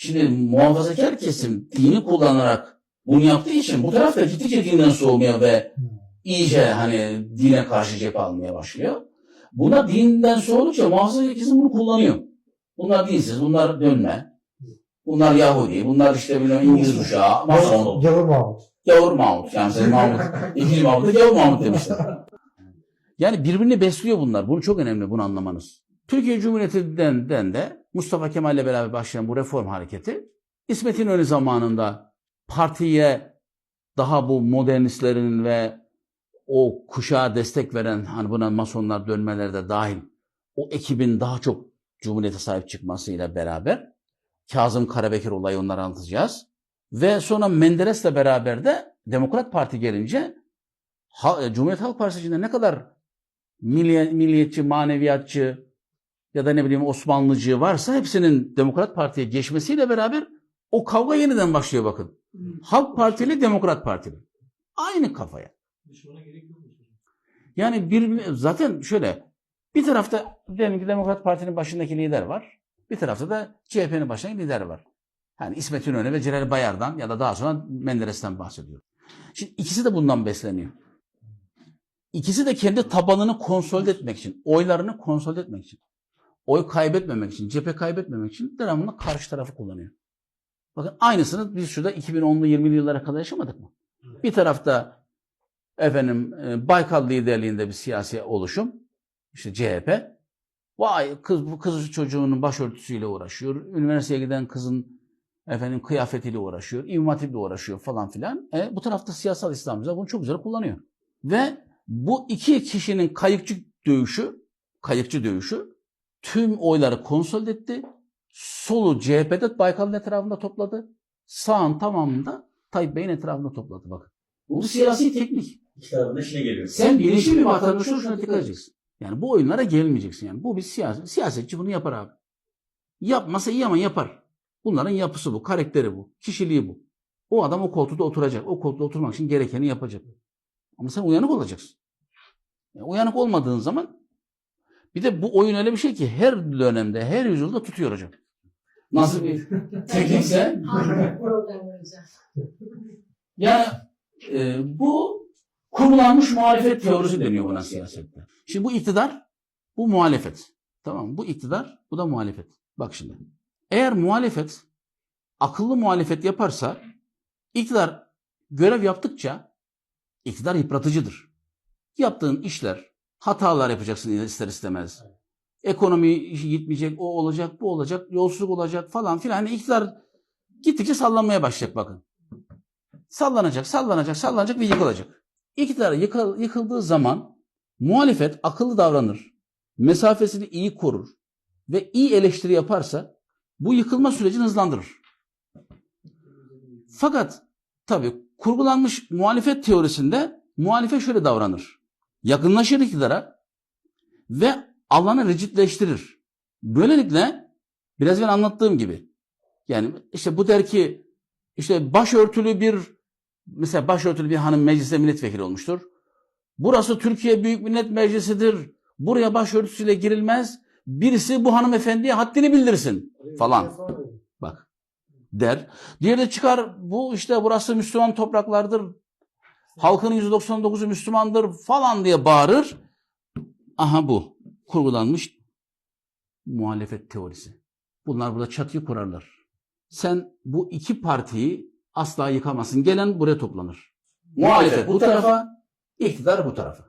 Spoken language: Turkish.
Şimdi muhafazakar kesim dini kullanarak bunu yaptığı için bu taraf da gittikçe dinden soğumaya ve iyice hani dine karşı cephe almaya başlıyor. Buna dinden soğudukça muhafazakar kesim bunu kullanıyor. Bunlar dinsiz, bunlar dönme. Bunlar Yahudi, bunlar işte bilmem İngiliz uşağı, Mason. Gavur Mahmut. Gavur Mahmut. Yani sen Mahmut. İkinci Mahmut'a Gavur Mahmut demişler. Yani birbirini besliyor bunlar. Bunu çok önemli bunu anlamanız. Türkiye Cumhuriyeti'nden den de Mustafa Kemal ile beraber başlayan bu reform hareketi İsmet İnönü zamanında partiye daha bu modernistlerin ve o kuşağa destek veren hani buna masonlar dönmeleri de dahil o ekibin daha çok Cumhuriyete sahip çıkmasıyla beraber Kazım Karabekir olayı onları anlatacağız. Ve sonra Menderes'le beraber de Demokrat Parti gelince Cumhuriyet Halk Partisi içinde ne kadar milli- milliyetçi, maneviyatçı ya da ne bileyim Osmanlıcı varsa hepsinin Demokrat Parti'ye geçmesiyle beraber o kavga yeniden başlıyor bakın. Halk Partili, Demokrat Partili. Aynı kafaya. Yani bir zaten şöyle bir tarafta diyelim ki Demokrat Parti'nin başındaki lider var. Bir tarafta da CHP'nin başındaki lider var. Yani İsmet İnönü ve Celal Bayar'dan ya da daha sonra Menderes'ten bahsediyor. Şimdi ikisi de bundan besleniyor. İkisi de kendi tabanını konsolide etmek için, oylarını konsolide etmek için, oy kaybetmemek için, cephe kaybetmemek için devamlı karşı tarafı kullanıyor. Bakın aynısını biz şurada 2010'lu 20'li yıllara kadar yaşamadık mı? Bir tarafta efendim e, Baykal liderliğinde bir siyasi oluşum, işte CHP. Vay kız bu kız çocuğunun başörtüsüyle uğraşıyor. Üniversiteye giden kızın efendim kıyafetiyle uğraşıyor. İmam Hatip'le uğraşıyor falan filan. E, bu tarafta siyasal İslamcılar bunu çok güzel kullanıyor. Ve bu iki kişinin kayıkçı dövüşü, kayıkçı dövüşü tüm oyları konsolide etti. Solu CHP'de Baykal'ın etrafında topladı. Sağın tamamında Tayyip Bey'in etrafında topladı bakın. Bu siyasi teknik. Da işine geliyor. Sen bilinçli bir vatandaş ol şuna dikkat edeceksin. Yani bu oyunlara gelmeyeceksin yani. Bu bir siyaset. Siyasetçi bunu yapar abi. Yapmasa iyi ama yapar. Bunların yapısı bu, karakteri bu, kişiliği bu. O adam o koltukta oturacak. O koltukta oturmak için gerekeni yapacak. Ama sen uyanık olacaksın. Yani uyanık olmadığın zaman bir de bu oyun öyle bir şey ki her dönemde, her yüzyılda tutuyor hocam. Nasıl bir teknikse yani e, bu kurulanmış muhalefet teorisi deniyor buna siyasette. Şimdi bu iktidar, bu muhalefet. Tamam? Bu iktidar, bu da muhalefet. Bak şimdi. Eğer muhalefet akıllı muhalefet yaparsa iktidar görev yaptıkça iktidar yıpratıcıdır. Yaptığın işler, hatalar yapacaksın ister istemez. Ekonomi gitmeyecek, o olacak, bu olacak, yolsuzluk olacak falan filan. Yani iktidar gittikçe sallanmaya başlayacak bakın. Sallanacak, sallanacak, sallanacak ve yıkılacak. İktidar yıkıl, yıkıldığı zaman muhalefet akıllı davranır, mesafesini iyi korur ve iyi eleştiri yaparsa bu yıkılma sürecini hızlandırır. Fakat tabii kurgulanmış muhalefet teorisinde muhalefet şöyle davranır. Yakınlaşır iktidara ve alanı rigidleştirir. Böylelikle biraz ben anlattığım gibi yani işte bu der ki işte başörtülü bir mesela başörtülü bir hanım mecliste milletvekili olmuştur. Burası Türkiye Büyük Millet Meclisi'dir. Buraya başörtüsüyle girilmez. Birisi bu hanımefendiye haddini bildirsin falan. Bak der. Diğeri de çıkar bu işte burası Müslüman topraklardır. Halkın %99'u Müslümandır falan diye bağırır. Aha bu. Kurgulanmış muhalefet teorisi. Bunlar burada çatıyı kurarlar. Sen bu iki partiyi asla yıkamazsın. Gelen buraya toplanır. Muhalefet bu tarafa, iktidar bu tarafa.